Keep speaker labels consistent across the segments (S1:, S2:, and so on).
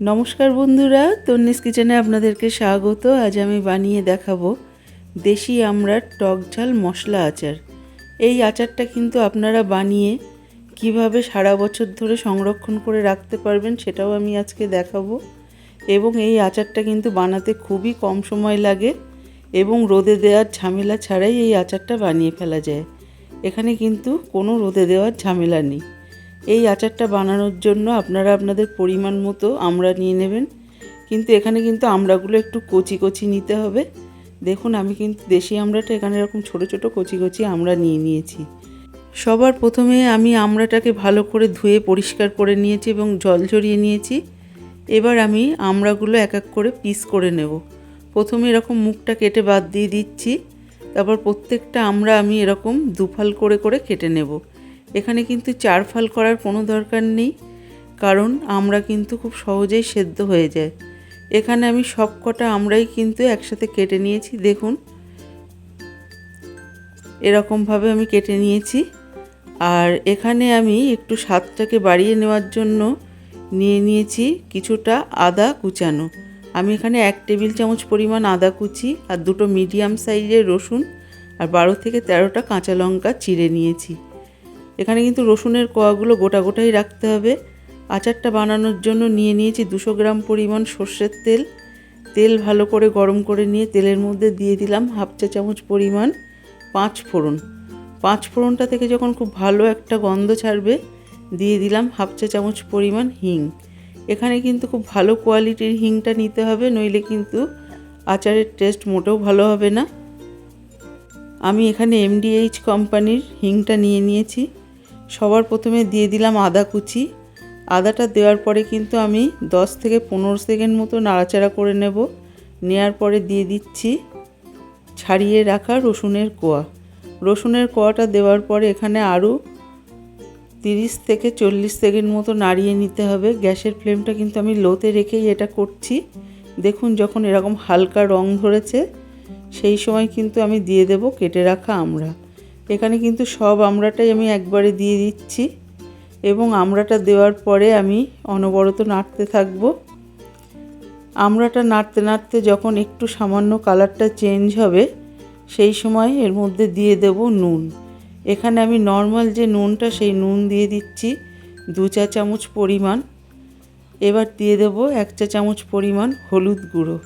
S1: নমস্কার বন্ধুরা, তন্নিস কিচেনে আপনাদেরকে স্বাগত। আজ আমি বানিয়ে দেখাবো দেশি আমড়ার টক ঝাল মশলা আচার। এই আচারটা কিন্তু আপনারা বানিয়ে কীভাবে সারা বছর ধরে সংরক্ষণ করে রাখতে পারবেন সেটাও আমি আজকে দেখাবো। এবং এই আচারটা কিন্তু বানাতে খুবই কম সময় লাগে এবং রোদে দেওয়ার ঝামেলা ছাড়াই এই আচারটা বানিয়ে ফেলা যায়। এখানে কিন্তু কোনো রোদে দেওয়ার ঝামেলা নেই। এই আচারটা বানানোর জন্য আপনারা আপনাদের পরিমাণ মতো আমড়া নিয়ে নেবেন। কিন্তু এখানে কিন্তু আমড়াগুলো একটু কচি কচি নিতে হবে। দেখুন, আমি কিন্তু দেশি আমড়াটা এখানে এরকম ছোট ছোট কচি কচি আমড়া নিয়ে নিয়েছি। সবার প্রথমে আমি আমড়াটাকে ভালো করে ধুয়ে পরিষ্কার করে নিয়েছি এবং জল ঝরিয়ে নিয়েছি। এবার আমি আমড়াগুলো এক এক করে পিস করে নেব। প্রথমে এরকম মুখটা কেটে বাদ দিয়ে দিচ্ছি। তারপর প্রত্যেকটা আমরা আমি এরকম দুফাল করে করে কেটে নেব। এখানে কিন্তু চার ফাল করার কোনো দরকার নেই, কারণ আমরা কিন্তু খুব সহজেই সেদ্ধ হয়ে যায়। এখানে আমি সব কটা আমরাই কিন্তু একসাথে কেটে নিয়েছি, দেখুন। এরকমভাবে আমি কেটে নিয়েছি। আর এখানে আমি একটু স্বাদটাকে বাড়িয়ে নেওয়ার জন্য নিয়ে নিয়েছি কিছুটা আদা কুচানো। আমি এখানে এক টেবিল চামচ পরিমাণ আদা কুচি আর দুটো মিডিয়াম সাইজের রসুন আর বারো থেকে তেরোটা কাঁচা লঙ্কা চিড়ে নিয়েছি। এখানে কিন্তু রসুনের কোয়াগুলো গোটা গোটাই রাখতে হবে। আচারটা বানানোর জন্য নিয়ে নিয়েছি দুশো গ্রাম পরিমাণ সর্ষের তেল। তেল ভালো করে গরম করে নিয়ে তেলের মধ্যে দিয়ে দিলাম হাফ চা চামচ পরিমাণ পাঁচ ফোড়ন। পাঁচ ফোড়নটা থেকে যখন খুব ভালো একটা গন্ধ ছাড়বে, দিয়ে দিলাম হাফ চা চামচ পরিমাণ হিং। এখানে কিন্তু খুব ভালো কোয়ালিটির হিংটা নিতে হবে, নইলে কিন্তু আচারের টেস্ট মোটেও ভালো হবে না। আমি এখানে এমডিএইচ কোম্পানির হিংটা নিয়ে নিয়েছি। সবার প্রথমে দিয়ে দিলাম আদা কুচি। আদাটা দেওয়ার পরে কিন্তু আমি 10 থেকে পনেরো সেকেন্ড মতো নাড়াচাড়া করে নেব। নেয়ার পরে দিয়ে দিচ্ছি ছাড়িয়ে রাখা রসুনের কোয়া। রসুনের কোয়াটা দেওয়ার পরে এখানে আরও তিরিশ থেকে চল্লিশ সেকেন্ড মতো নাড়িয়ে নিতে হবে। গ্যাসের ফ্লেমটা কিন্তু আমি লোতে রেখেই এটা করছি। দেখুন যখন এরকম হালকা রং ধরেছে, সেই সময় কিন্তু আমি দিয়ে দেব কেটে রাখা আমড়া। এখানে কিন্তু সব আমড়াটাই আমি একবারে দিয়ে দিচ্ছি এবং আমড়াটা দেওয়ার পরে আমি অনবরত নাড়তে থাকব। আমড়াটা নাড়তে নাড়তে যখন একটু সামান্য কালারটা চেঞ্জ হবে, সেই সময় এর মধ্যে দিয়ে দেব নুন। এখানে আমি নর্মাল যে নুনটা, সেই নুন দিয়ে দিচ্ছি দু চা চামচ পরিমাণ। এবার দিয়ে দেব এক চা চামচ পরিমাণ হলুদ গুঁড়ো।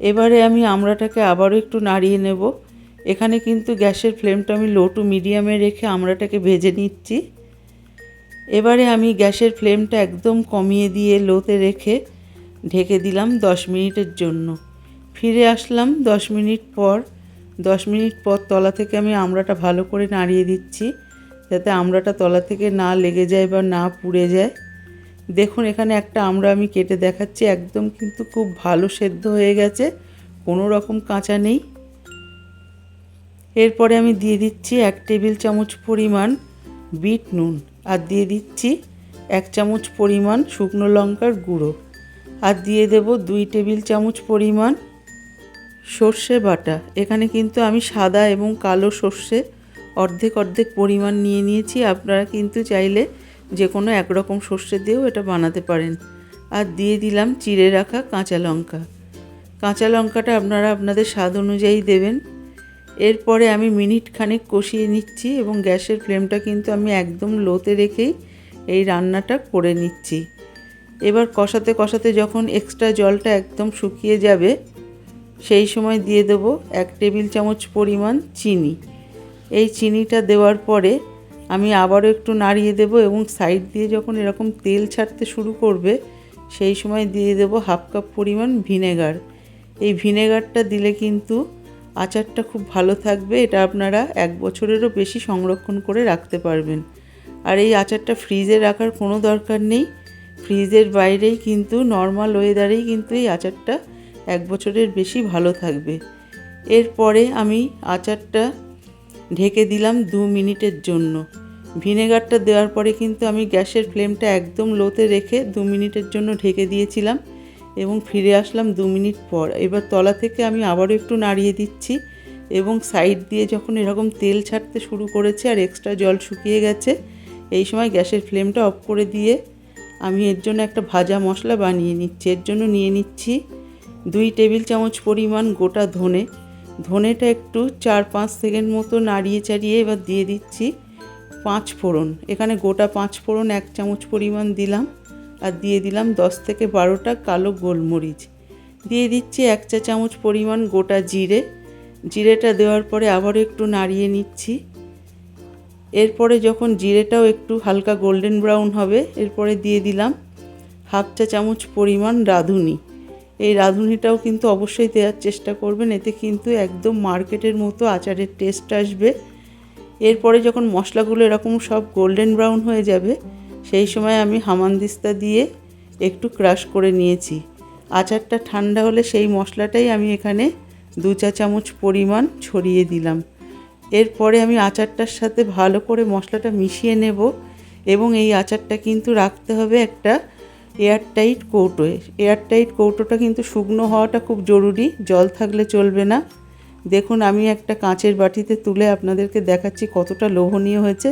S1: এবারে আমি আমড়াটাকে আবারও একটু নাড়িয়ে নেব। এখানে কিন্তু গ্যাসের ফ্লেমটা আমি লো টু মিডিয়ামে রেখে আমড়াটাকে ভেজে নিচ্ছি। এবারে আমি গ্যাসের ফ্লেমটা একদম কমিয়ে দিয়ে লোতে রেখে ঢেকে দিলাম দশ মিনিটের জন্য। ফিরে আসলাম দশ মিনিট পর। দশ মিনিট পর তলা থেকে আমি আমড়াটা ভালো করে নাড়িয়ে দিচ্ছি, যাতে আমড়াটা তলা থেকে না লেগে যায় বা না পুড়ে যায়। দেখুন, এখানে একটা আমড়া আমি কেটে দেখাচ্ছি, একদম কিন্তু খুব ভালো সেদ্ধ হয়ে গেছে, কোনো রকম কাঁচা নেই। এরপরে আমি দিয়ে দিচ্ছি এক টেবিল চামচ পরিমাণ বিট নুন আর দিয়ে দিচ্ছি এক চামচ পরিমাণ শুকনো লঙ্কার গুঁড়ো আর দিয়ে দেব দুই টেবিল চামচ পরিমাণ সর্ষে বাটা। এখানে কিন্তু আমি সাদা এবং কালো সর্ষে অর্ধেক অর্ধেক পরিমাণ নিয়ে নিয়েছি। আপনারা কিন্তু চাইলে যে কোনো একরকম সর্ষে দিয়েও এটা বানাতে পারেন। আর দিয়ে দিলাম চিড়ে রাখা কাঁচা লঙ্কা। কাঁচা লঙ্কাটা আপনারা আপনাদের স্বাদ অনুযায়ী দেবেন। এরপরে আমি মিনিট খানেক কষিয়ে নিচ্ছি এবং গ্যাসের ফ্লেমটা কিন্তু আমি একদম লোতে রেখেই এই রান্নাটা করে নিচ্ছি। এবার কষাতে কষাতে যখন এক্সট্রা জলটা একদম শুকিয়ে যাবে, সেই সময় দিয়ে দেবো এক টেবিল চামচ পরিমাণ চিনি। এই চিনিটা দেওয়ার পরে আমি আবারও একটু নাড়িয়ে দেব এবং সাইড দিয়ে যখন এরকম তেল ছাড়তে শুরু করবে, সেই সময় দিয়ে দেব হাফ কাপ পরিমাণ ভিনেগার। এই ভিনেগারটা দিলে কিন্তু আচারটা খুব ভালো থাকবে, এটা আপনারা এক বছরেরও বেশি সংরক্ষণ করে রাখতে পারবেন। আর এই আচারটা ফ্রিজে রাখার কোনো দরকার নেই। ফ্রিজের বাইরেই কিন্তু, নর্মাল ওয়েদারেই কিন্তু এই আচারটা এক বছরের বেশি ভালো থাকবে। এরপরে আমি আচারটা ঢেকে দিলাম দু মিনিটের জন্য। ভিনেগারটা দেওয়ার পরে কিন্তু আমি গ্যাসের ফ্লেমটা একদম লোতে রেখে দু মিনিটের জন্য ঢেকে দিয়েছিলাম। এবং ফিরে আসলাম দু মিনিট পর। এবার তলা থেকে আমি আবারও একটু নাড়িয়ে দিচ্ছি এবং সাইড দিয়ে যখন এরকম তেল ছাড়তে শুরু করেছে আর এক্সট্রা জল শুকিয়ে গেছে, এই সময় গ্যাসের ফ্লেমটা অফ করে দিয়ে আমি এর জন্য একটা ভাজা মশলা বানিয়ে নিচ্ছি। এর জন্য নিয়ে নিচ্ছি দুই টেবিল চামচ পরিমাণ গোটা ধনে। ধনেটা একটু চার পাঁচ সেকেন্ড মতো নাড়িয়ে চাড়িয়ে এবার দিয়ে দিচ্ছি পাঁচ ফোড়ন। এখানে গোটা পাঁচ ফোড়ন এক চামচ পরিমাণ দিলাম। আর দিয়ে দিলাম দশ থেকে বারোটা কালো গোলমরিচ। দিয়ে দিচ্ছি এক চা চামচ পরিমাণ গোটা জিরে। জিরেটা দেওয়ার পরে আবারও একটু নাড়িয়ে নিচ্ছি। এরপরে যখন জিরেটাও একটু হালকা গোল্ডেন ব্রাউন হবে, এরপরে দিয়ে দিলাম হাফ চা চামচ পরিমাণ রাঁধুনি। এই রাঁধুনিটাও কিন্তু অবশ্যই দেওয়ার চেষ্টা করবেন, এতে কিন্তু একদম মার্কেটের মতো আচারের টেস্ট আসবে। এরপরে যখন মশলাগুলো এরকম সব গোল্ডেন ব্রাউন হয়ে যাবে সেই সময় আমি হামানদিস্তা দিয়ে একটু ক্রাশ করে নিয়েছি। আচারটা ঠান্ডা হলে সেই মশলাটাই আমি এখানে দু চা চামচ পরিমাণ ছড়িয়ে দিলাম। এরপরে আমি আচারটার সাথে ভালো করে মশলাটা মিশিয়ে নেব এবং এই আচারটা কিন্তু রাখতে হবে একটা এয়ারটাইট কৌটোয়। এয়ারটাইট কৌটোটা কিন্তু শুকনো হওয়াটা খুব জরুরি, জল থাকলে চলবে না। দেখুন, আমি একটা কাঁচের বাটিতে তুলে আপনাদেরকে দেখাচ্ছি কতটা লোভনীয় হয়েছে।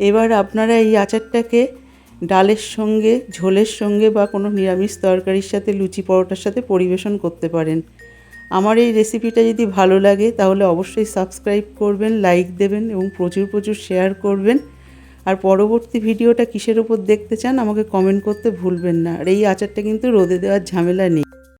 S1: এবার আপনারা এই আচারটাকে ডালের সঙ্গে, ঝোলের সঙ্গে বা কোনো নিরামিষ তরকারির সাথে, লুচি পরোটার সাথে পরিবেশন করতে পারেন। আমার এই রেসিপিটা যদি ভালো লাগে, তাহলে অবশ্যই সাবস্ক্রাইব করবেন, লাইক দেবেন এবং প্রচুর প্রচুর শেয়ার করবেন। আর পরবর্তী ভিডিওটা কিসের ওপর দেখতে চান, আমাকে কমেন্ট করতে ভুলবেন না। আর এই আচারটা কিন্তু রোদে দেওয়ার ঝামেলা নেই।